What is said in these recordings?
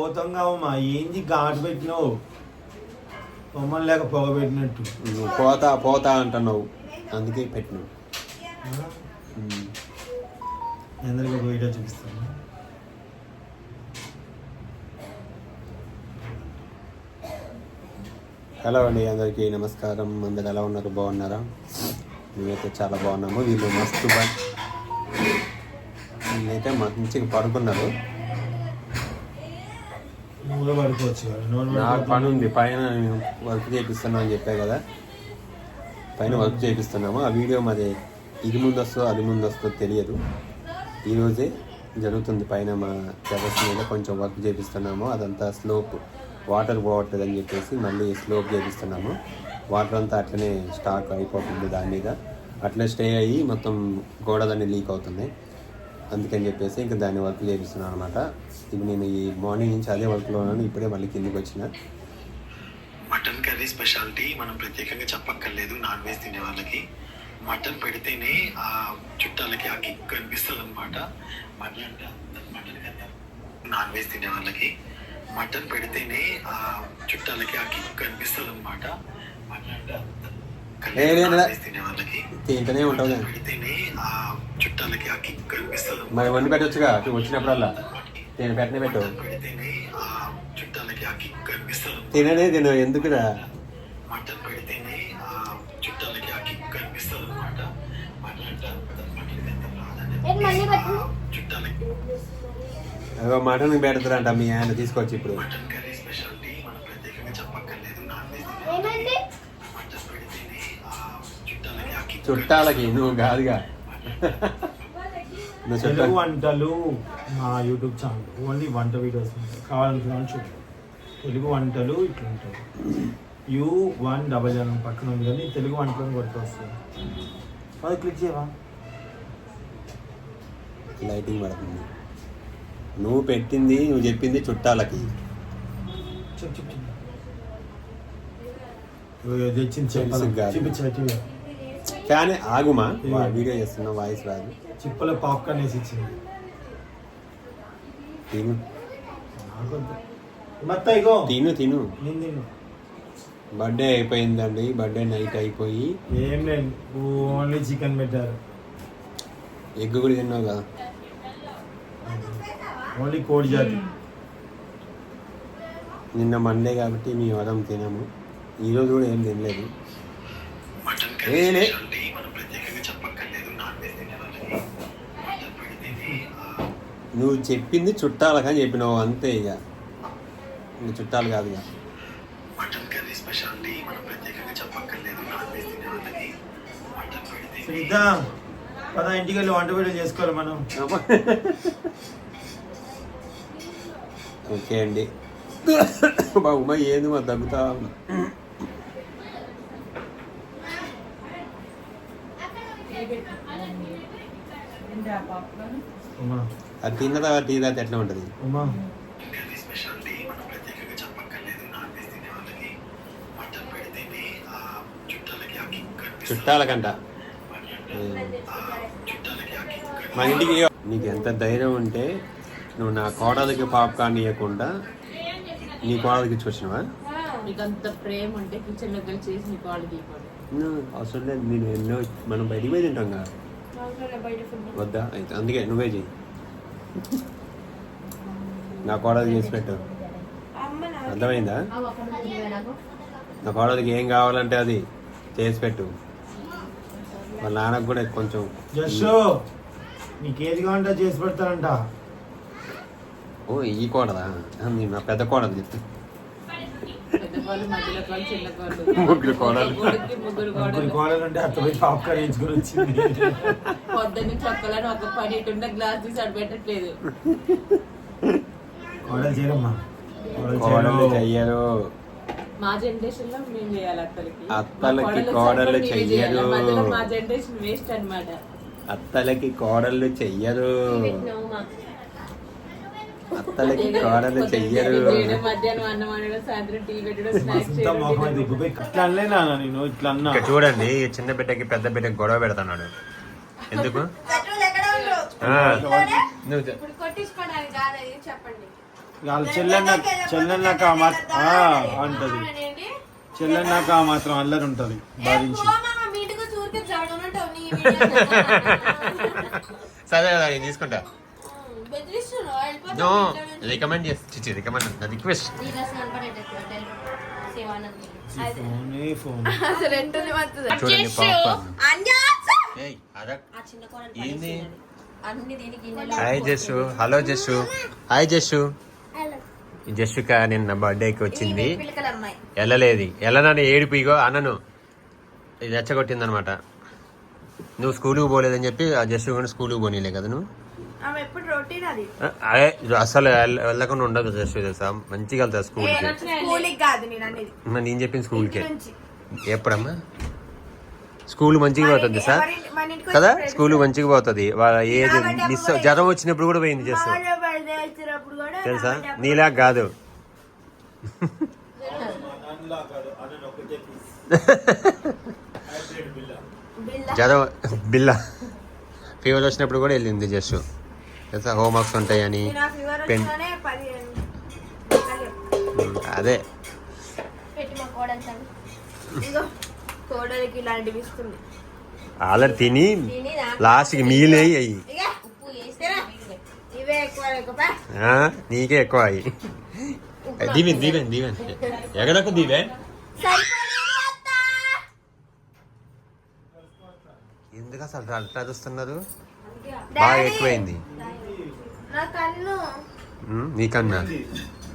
పోతంగా మా ఏంది ఘాటు పెట్టినావు? బొమ్మలు లేక పొగ పెట్టినట్టు. నువ్వు పోతా పోతా అంటున్నావు. అందుకే పెట్టినావు. అందరికీ ఒక వీడియో చూపిస్తాను. హలో అండి అందరికీ నమస్కారం. అందరు ఎలా ఉన్నారు? బాగున్నారా? మేమైతే చాలా బాగున్నాము. వీళ్ళు మస్తు వీళ్ళైతే మంచిగా పడుకున్నారు. నువ్వు కూడా పడుకోవచ్చు కదా. నోరు నాకు పని ఉంది. పైన వర్క్ చేపిస్తున్నాను అని చెప్పా కదా. పైన వర్క్ చేపిస్తున్నాము. ఆ వీడియో మాది ఇది ముందు వస్తుందో అది ముందు వస్తుందో తెలియదు ఈరోజే జరుగుతుంది. పైన మా టెరస్ మీద కొంచెం వర్క్ చేపిస్తున్నాము. అదంతా స్లోప్ వాటర్ పోవట్లేదు అని చెప్పేసి మళ్ళీ స్లోప్ చేపిస్తున్నాము. వాటర్ అంతా అట్లనే స్టాక్ అయిపోతుంది దాని మీద. అట్లే స్టే అయ్యి మొత్తం గోడలన్నీ లీక్ అవుతుంది అందుకని చెప్పేసి ఇంకా దాన్ని వర్క్ చేపిస్తున్నాను అనమాట ఇప్పుడు నేను ఈ మార్నింగ్ నుంచి అదే వర్క్లో ఉన్నాను ఇప్పుడే మళ్ళీ కిందికి వచ్చిన. మటన్ కర్రీ స్పెషాలిటీ మనం ప్రత్యేకంగా చెప్పక్కర్లేదు నాన్ వెజ్ తినే వాళ్ళకి. మటన్ పెడితేనే ఆ చుట్టాలకి ఆ కిక్ కనిపిస్తుంది అనమాట మటన్ మటన్ నాన్ వెజ్ తినే వాళ్ళకి. మటన్ పెడితేనే ఆ చుట్టాలకి ఆ కిక్ కనిపిస్తుంది అనమాట మటన్ తింటూనే ఉంటావు మరి వండి పెట్టొచ్చుగా? అటు వచ్చినప్పుడల్లా. నేను పెట్టనే పెట్టు. తిననే తిను ఎందుకురా? మటన్ పెడితేనే చుట్టాలకి ఆ కిక్ కనిపిస్తుంది అనమాట మటన్ పెడతారంట మీ ఆయన తీసుకొచ్చి ఇప్పుడు. మటన్ చుట్టాలకి నువ్వు కాదుగా. నువ్వు తెలుగు చుట్టాలు వంటలు మా యూట్యూబ్ ఛానల్. ఓన్లీ వంట వీడియోస్ కావాలనుకున్నాను చూడు. తెలుగు వంటలు ఇట్లా ఉంటాయి. యూ వన్ డబల్ జనం పక్కన ఉంది కానీ తెలుగు వంటలను కొడుతూ వస్తుంది అది క్లిక్ చేయవా? లైటింగ్ పడుతుంది. నువ్వు పెట్టింది నువ్వు చెప్పింది చుట్టాలకి. చెప్పు చెప్పు తెచ్చింది చెప్పాలి? తెలుసు కాదు. చూపించి కానీ ఆగుమా? వీడియో చేస్తున్నా వాయిస్ రాదు. చిప్పల పాప్కార్న్ వేసి ఇచ్చింది. తిను. తిను తిను. బర్త్డే అయిపోయిందండి. బర్త్డే నైట్ అయిపోయి. ఏం లేదు. ఓన్లీ చికెన్ పెట్టారు. ఎగ్ కూడా తిన్నావు కదా? ఓన్లీ కోడి జాతి. నిన్న మండే కాబట్టి మీ వరం తినము. ఈరోజు కూడా ఏం తినలేదు. ఏలే. స్పెషాలిటీ మనం ప్రత్యేకంగా చెప్పక్కర్లేదు నాన్ వెజ్ తినే వాళ్ళకి మటన్ పెడితేనే ఆ నువ్వు చెప్పింది చుట్టాలకని చెప్పినావు అంతే ఇక. ఇంక చుట్టాలు కాదు ఇక. మటన్ కర్రీ స్పెషాలిటీ మనం ప్రత్యేకంగా చెప్పక్కర్లేదు. నాన్ వెజ్ మటన్ పద ఇంటికి వెళ్ళి వంట వీడియో చేసుకోవాలి మనం. ఓకే అండి. బాబు ఏంది మా దగ్గుతా ఉన్నా. అది తిన్న తర్వాత టీ తాగితే ఎట్లా ఉంటుంది? చుట్టాలకంట. మా ఇంటికి నీకు ఎంత ధైర్యం ఉంటే నువ్వు నా కోడలికి పాప్కార్న్ ఇవ్వకుండా నీ కోడలికి ఇచ్చి వచ్చినావా నీకు అంత ప్రేమ ఉంటే కిచెన్ దగ్గర చేసి నీకు వాళ్ళు తీయకూడదు నువ్వు అవసరం లేదు. నేను ఎన్నో మనం బయటికి పోయి తింటాం కదా. వద్దా? అయితే అందుకే నువ్వే చెయ్యి. నా కోడలికి చేసి పెట్టు. అర్థమైందా? నా కోడలికి ఏం కావాలంటే అది చేసి పెట్టు. వాళ్ళ నాన్నకు కూడా కొంచెం జస్సు నీకేది కావాలంటే చేసి పెడతారంట. ఓ ఈ కోడలా? నేను నా పెద్ద కోడలు చెప్తా పెద్ద వాళ్ళు మధ్యలో వాళ్ళు చిన్న వాళ్ళు ముగ్గురు కోడలు. ముగ్గురు ముగ్గురు కోడలు కోడలు అంటే అత్త పోయి పాప్కార్న్ వేసుకుని వచ్చింది. పొద్దున్న చక్కలని ఒక పని ఇటుండే గ్లాస్ తీసి కోడలు చేయరమ్మా. కోడలు కోడలు చెయ్యరు. మా జనరేషన్లో మేము చేయాలి అత్తలకి. అత్తలకి చేయాలి. చెయ్యరు. మా జనరేషన్ వేస్ట్ అన్నమాట. అత్తలకి కోడళ్ళు చెయ్యరు. అత్తలకి కోడళ్ళు చెయ్యరు. ఇక్కడ చూడండి ఈ చిన్న బిడ్డకి పెద్ద బిడ్డకి గొడవ పెడుతున్నాడు. ఎందుకు? చెల్లెన్న చెల్లెన్నాక ఆ మాత్రం ఆ, అంటది. చెల్లెన్నాక మాత్రం అల్లరి ఉంటది భరించి సరే తీసుకుంటా. నో రికమెండ్ చేసి చిచ్చి రికమెండ్ రిక్వెస్ట్ ఫోనే ఫోన్ అసలు ఎంటుంది వస్తుంది చూడండి పాప్కార్న్ ఏయ్ అద ఏంది అన్ని దీనికి hi Jassu hello Jassu hi Jassu జస్సుక నిన్న బర్త్డేకి వచ్చింది. వెళ్ళలేదు వెళ్ళనని ఏడుపు ఇగో అన్నను ఇది రెచ్చగొట్టింది అనమాట నువ్వు స్కూల్కి పోలేదని చెప్పి ఆ జస్సు కూడా స్కూల్కి పోనీలే కదా నువ్వు? అసలు వెళ్ళ- వెళ్ళకుండా ఉండదు జస్సు తెలుసా మంచిగా వెళ్తా స్కూల్కి. నేను చెప్పింది స్కూల్కే. ఎప్పుడమ్మా? స్కూల్ మంచిగా పోతుంది సార్? కదా? స్కూల్ మంచిగా పోతుంది. వాళ్ళ ఏజ్ మిస్ జ్వరం వచ్చినప్పుడు కూడా పోయింది కూడా తెలుసా? నీలా కాదు. జ్వరం బిల్ల. ఫీవర్ వచ్చినప్పుడు కూడా వెళ్ళింది జస్ట్. తెలుసా? హోంవర్క్స్ ఉంటాయని. పెన్ అదే. ఆల్రెడీ తిని లాస్ట్కి మీలే అయ్యి. నీకే ఎక్కువ అయ్యి. దీవెన్ దీవెన్ దీవెన్. ఎగడకు దీవెన్. ఎందుకు అసలు అట్లా చూస్తున్నారు బాగా ఎక్కువైంది. నా కన్ను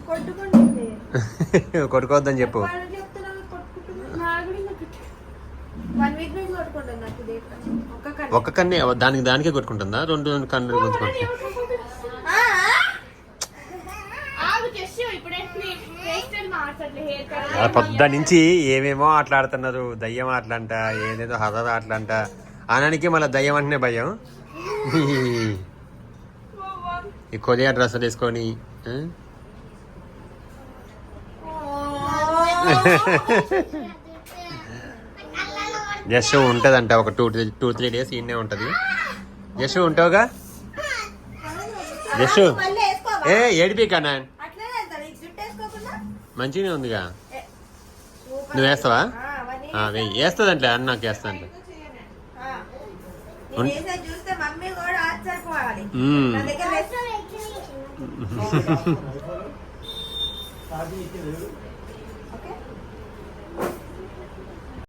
కొట్టుకుంటుంది. కొట్టుకోవద్దని చెప్పు. ఒక్క కన్ను. దానికి దానికే కొట్టుకుంటుందా? రెండు రెండు కన్నులు ఆ? పొద్దు నుంచి ఏమేమో ఆటలాడుతున్నారు. దయ్యం ఆటలంట ఏదేదో హజర్ ఆటలంట. అనడానికి మళ్ళీ దయ్యం అంటేనే భయం. ఈ కొరియా డ్రెస్ వేసుకొని? జస్ట్ ఉంటదంట ఒక టూ టూ త్రీ డేస్ ఈయనే ఉంటది. జస్ట్ ఉంటావుగా? జస్ట్ ఏ ఏడిపి కన్నా అట్లనే వెళ్తాను ఈ జుట్టు వేసుకోకుండా మంచిగానే ఉందిగా. నువ్వు వేస్తావా? వెయ్యి. వేస్తుందంటే అన్న నాకు వేస్తాదంట ఆ. నేను వేసేది చూస్తే మమ్మీ కూడా ആദ്യം